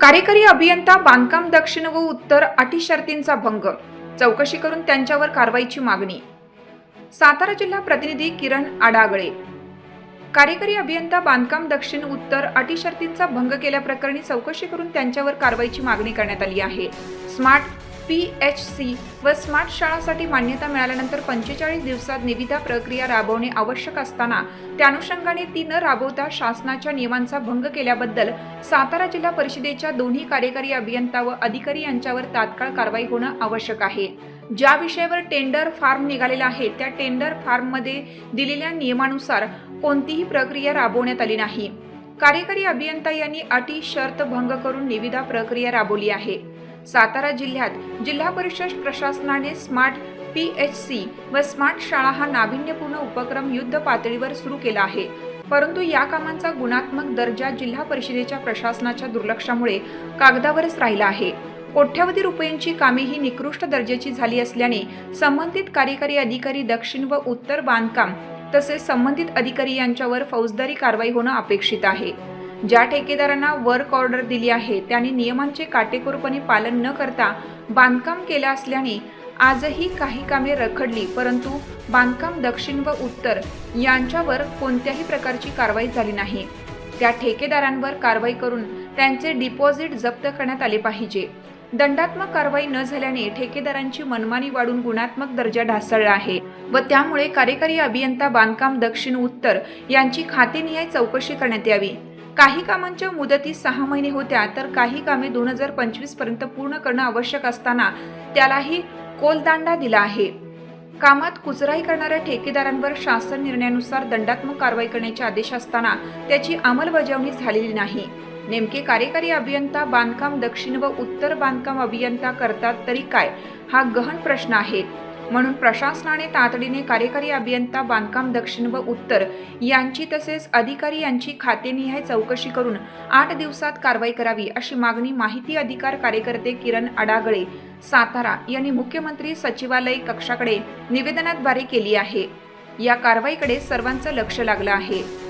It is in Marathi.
कार्यकारी अभियंता बांधकाम दक्षिण व उत्तर अटी शर्तींचा भंग. चौकशी करून त्यांच्यावर कारवाईची मागणी. सातारा जिल्हा प्रतिनिधी किरण आडागळे. कार्यकारी अभियंता बांधकाम दक्षिण उत्तर अटी शर्तींचा भंग केल्याप्रकरणी चौकशी करून त्यांच्यावर कारवाईची मागणी करण्यात आली आहे. स्मार्ट पी एच सी व स्मार्ट शाळासाठी मान्यता मिळाल्यानंतर पंचेचाळीस दिवसात निविदा प्रक्रिया राबवणे आवश्यक असताना त्या अनुषंगाने ती न राबवता शासनाच्या नियमांचा भंग केल्याबद्दल सातारा जिल्हा परिषदेच्या दोन्ही कार्यकारी अभियंता व अधिकारी यांच्यावर तात्काळ कारवाई होणं आवश्यक आहे. ज्या विषयावर टेंडर फॉर्म निघालेला आहे त्या टेंडर फॉर्ममध्ये दिलेल्या नियमानुसार कोणतीही प्रक्रिया राबवण्यात आली नाही. कार्यकारी अभियंता यांनी अटी शर्त भंग करून निविदा प्रक्रिया राबवली आहे. सातारा जिल्ह्यात जिल्हा परिषद प्रशासनाने स्मार्ट पी एच सी व स्मार्ट शाळा हा नाविन्यपूर्ण उपक्रम युद्ध पातळीवर सुरू केला आहे. परंतु या कामांचा गुणात्मक दर्जा जिल्हा परिषदेच्या प्रशासनाच्या दुर्लक्षामुळे कागदावरच राहिला आहे. कोट्यवधी रुपयांची कामे ही निकृष्ट दर्जाची झाली असल्याने संबंधित कार्यकारी अधिकारी दक्षिण व उत्तर बांधकाम तसेच संबंधित अधिकारी यांच्यावर फौजदारी कारवाई होणं अपेक्षित आहे. ज्या ठेकेदारांना वर्क ऑर्डर दिली आहे त्यांनी नियमांचे काटेकोरपणे पालन न करता बांधकाम केलं असल्याने आजही काही कामे रखडली परंतु बांधकाम दक्षिण व उत्तर यांच्यावर कोणत्याही प्रकारची कारवाई झाली नाही. त्या ठेकेदारांवर कारवाई करून त्यांचे डिपॉझिट जप्त करण्यात आले पाहिजे. दंडात्मक कारवाई न झाल्याने ठेकेदारांची मनमानी वाढून गुणात्मक दर्जा ढासळला आहे व त्यामुळे कार्यकारी अभियंता बांधकाम दक्षिण उत्तर यांची खातेनिहाय चौकशी करण्यात यावी. काही कामांच्या मुदती सहा महिने होत्या तर काही कामे दोन हजार पंचवीसपर्यंत पूर्ण करणं आवश्यक असताना त्यालाही कोलदांडा दिला आहे. कामात कुचराई करणाऱ्या ठेकेदारांवर शासन निर्णयानुसार दंडात्मक कारवाई करण्याचे आदेश असताना त्याची अंमलबजावणी झालेली नाही. नेमके कार्यकारी अभियंता बांधकाम दक्षिण व उत्तर बांधकाम अभियंता करतात तरी काय? हा गहन प्रश्न आहे. म्हणून प्रशासनाने तातडीने कार्यकारी अभियंता बांधकाम दक्षिण व उत्तर यांची तसेच अधिकारी यांची खातेनिहाय चौकशी करून आठ दिवसात कारवाई करावी अशी मागणी माहिती अधिकार कार्यकर्ते किरण अडागळे सातारा यांनी मुख्यमंत्री सचिवालय कक्षाकडे निवेदनाद्वारे केली आहे. या कारवाईकडे सर्वांचं लक्ष लागलं आहे.